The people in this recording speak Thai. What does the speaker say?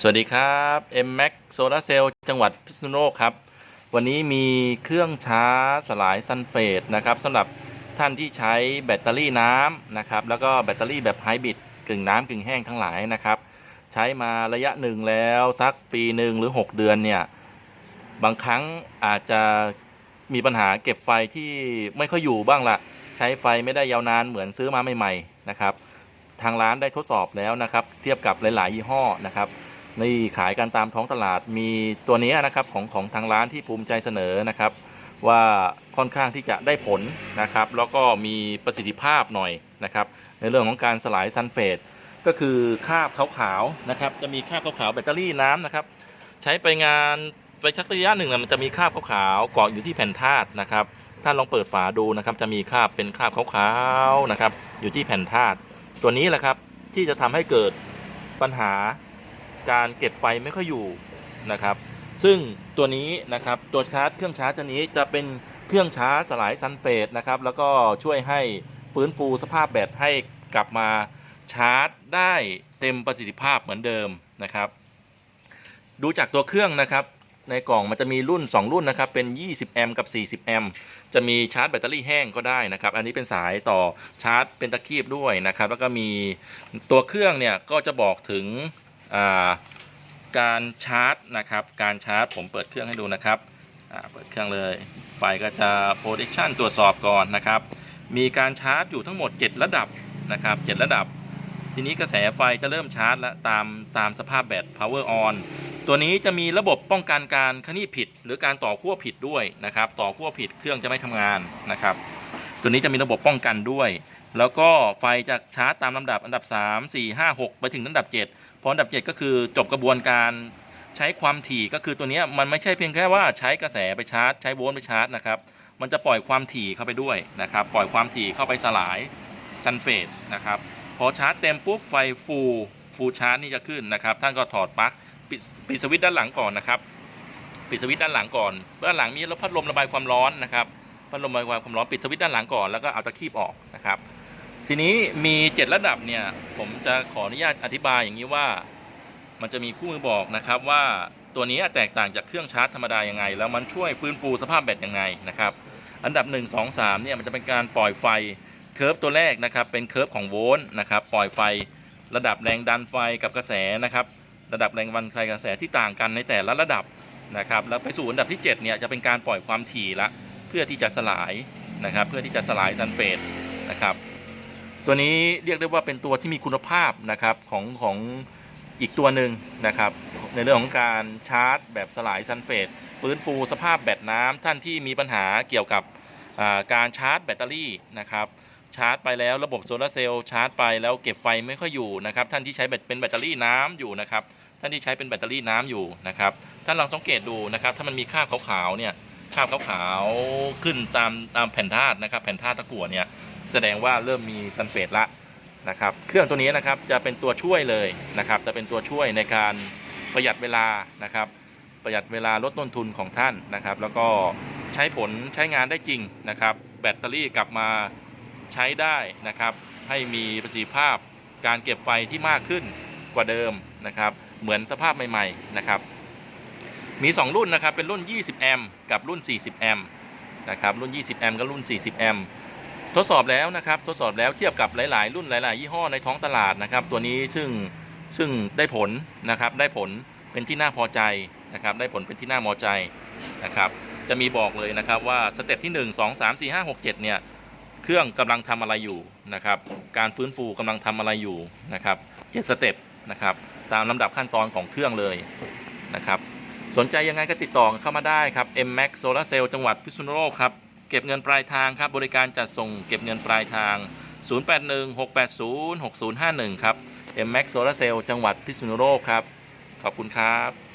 สวัสดีครับ M Max Solar Cell จังหวัดพิษณุโลกครับ วันนี้มีเครื่องชาร์จสลายซัลเฟตนะครับสำหรับท่านที่ใช้แบตเตอรี่น้ำนะครับ แล้วก็แบตเตอรี่แบบไฮบริดกึ่งน้ำกึ่งแห้งทั้งหลายนะครับ ใช้มาระยะหนึ่งแล้วสักปีหนึ่งหรือ 6 เดือนเนี่ย บางครั้งอาจจะมีปัญหาเก็บไฟที่ไม่ค่อยอยู่บ้างละใช้ไฟไม่ได้ยาวนานเหมือนซื้อมาใหม่ๆนะครับ ทางร้านได้ทดสอบแล้วนะครับ เทียบกับหลาย ๆ ยี่ห้อนะครับ นี่ขายกันตามท้องตลาดมีตัวนี้นะครับของของทางร้านที่ภูมิใจเสนอนะครับ ว่าค่อนข้างที่จะได้ผลนะครับ แล้วก็มีประสิทธิภาพหน่อยนะครับ ในเรื่องของการสลายซัลเฟตก็คือคราบขาวๆนะครับ จะมีคราบขาวๆแบตเตอรี่น้ำนะครับ ใช้ไปงานไปชักระยะหนึ่งนะมันจะมีคราบขาวๆเกาะอยู่ที่แผ่นธาตุนะครับท่านลองเปิดฝาดูนะครับ จะมีคราบเป็นคราบขาวๆนะครับ อยู่ที่แผ่นธาตุตัวนี้แหละครับที่จะทำให้เกิดปัญหา การเก็บไฟไม่ค่อยอยู่นะครับ ซึ่งตัวนี้นะครับตัวชาร์จเครื่องชาร์จตัวนี้จะเป็นเครื่องชาร์จสลายซัลเฟตนะครับแล้วก็ช่วยให้ฟื้นฟูสภาพแบตให้กลับมาชาร์จได้เต็มประสิทธิภาพเหมือนเดิมนะครับ ดูจากตัวเครื่องนะครับในกล่องมันจะมีรุ่น 2 รุ่นนะครับ เป็น 20 แอมป์กับ 40 แอมป์จะมีชาร์จแบตเตอรี่แห้งก็ได้นะครับ อันนี้เป็นสายต่อชาร์จเป็นตะคีบด้วยนะครับ แล้วก็มีตัวเครื่องเนี่ยก็จะบอกถึง การชาร์จนะครับ การชาร์จผมเปิดเครื่องให้ดูนะครับเปิดเครื่องเลย ไฟก็จะ protection ตรวจสอบก่อนนะครับ มีการชาร์จอยู่ทั้งหมด 7 ระดับนะครับ7ระดับ ทีนี้กระแสไฟจะเริ่มชาร์จ แล้วตามตามสภาพแบต power on ตัวนี้จะมีระบบป้องกันการขยี้ผิด หรือการต่อขั้วผิดด้วยนะครับ ต่อขั้วผิดเครื่องจะไม่ทำงานนะครับ ตัวนี้จะมีระบบป้องกันด้วย แล้วก็ไฟจะชาร์จตามลำดับอันดับ 3 4 5 6 ไปถึงอันดับ 7 พออันดับ 7 ก็คือจบกระบวนการใช้ความถี่ก็คือตัวนี้มันไม่ใช่เพียงแค่ว่าใช้กระแสไปชาร์จ ใช้โวลต์ไปชาร์จนะครับมันจะปล่อยความถี่เข้าไปด้วยนะครับ ปล่อยความถี่เข้าไปสลายซัลเฟตนะครับพอชาร์จเต็มปุ๊บไฟฟูลฟูชาร์จนี่จะขึ้นนะครับ ท่านก็ถอดปลั๊กปิดสวิตช์ด้านหลังก่อนนะครับ ปิดสวิตช์ด้านหลังก่อนด้านหลังมีพัดลมระบายความร้อนนะครับ พัดลมระบายความร้อนปิดสวิตช์ด้านหลังก่อนแล้วก็เอาตะคีบออกนะครับ ทีนี้มี 7 ระดับเนี่ยผมจะขออนุญาตอธิบายอย่างนี้ว่า มันจะมีคู่มือบอกนะครับว่าตัวนี้แตกต่างจากเครื่องชาร์จธรรมดายังไง แล้วมันช่วยฟื้นฟูสภาพแบตยังไงนะครับ อันดับ 1 2 3เนี่ยมันจะเป็นการปล่อยไฟเคิร์ฟตัวแรกนะครับเป็นเคิร์ฟของโวลต์นะครับปล่อยไฟระดับแรงดันไฟกับกระแสนะครับ ระดับแรงดันไฟกระแสที่ต่างกันในแต่ละระดับนะครับ แล้วไปสู่อันดับที่7เนี่ยจะเป็นการปล่อยความถี่ละ เพื่อที่จะสลายนะครับ เพื่อที่จะสลายซัลเฟตนะครับ ตัวนี้เรียกได้ว่าเป็นตัวที่มีคุณภาพนะครับของของอีกตัวหนึ่งนะครับ ในเรื่องของการชาร์จ แบบสลายซัลเฟตฟื้นฟูสภาพแบตน้ำท่านที่มีปัญหาเกี่ยวกับการชาร์จแบตเตอรี่นะครับชาร์จไปแล้วระบบโซลาร์เซลล์ชาร์จไปแล้วเก็บไฟไม่ค่อยอยู่นะครับท่านที่ใช้แบตเป็นแบตเตอรี่น้ำอยู่นะครับท่านที่ใช้เป็นแบตเตอรี่น้ำอยู่นะครับท่านลองสังเกตดูนะครับถ้ามันมีคราบขาวๆเนี่ย คราบขาวๆขึ้นตามตามแผ่นธาตุนะครับ แผ่นธาตุตะกั่วเนี่ยแสดงว่าเริ่มมีซัลเฟตละนะครับ เครื่องตัวนี้นะครับจะเป็นตัวช่วยเลยนะครับ จะเป็นตัวช่วยในการประหยัดเวลานะครับ ประหยัดเวลาลดต้นทุนของท่านนะครับ แล้วก็ใช้ผลใช้งานได้จริงนะครับ แบตเตอรี่กลับมาใช้ได้นะครับ ให้มีประสิทธิภาพการเก็บไฟที่มากขึ้นกว่าเดิมนะครับ เหมือนสภาพใหม่ ๆ นะครับ มี 2 รุ่นนะครับ เป็นรุ่น 20 แอมป์กับรุ่น 40 แอมป์นะครับ รุ่น 20 แอมป์กับรุ่น 40 แอมป์ทดสอบแล้วนะครับ ทดสอบแล้วเทียบกับหลาย ๆ รุ่นหลาย ๆ ยี่ห้อในท้องตลาดนะครับ ตัวนี้ซึ่งซึ่งได้ผลนะครับ ได้ผลเป็นที่น่าพอใจนะครับ ได้ผลเป็นที่น่าพอใจนะครับ จะมีบอกเลยนะครับว่าสเต็ปที่ 1 2 3 4 5 6 7 เนี่ย เครื่องกำลังทำอะไรอยู่นะครับ การฟื้นฟูกำลังทำอะไรอยู่นะครับเจ็ดสเต็ปนะครับ ตามลำดับขั้นตอนของเครื่องเลยนะครับ สนใจยังไงก็ติดต่อเข้ามาได้ครับ M Max Solar Cell จังหวัดพิษณุโลกครับ เก็บเงินปลายทางครับ บริการจัดส่งเก็บเงินปลายทาง 0816806051 ครับ M Max Solar Cell จังหวัดพิษณุโลกครับ ขอบคุณครับ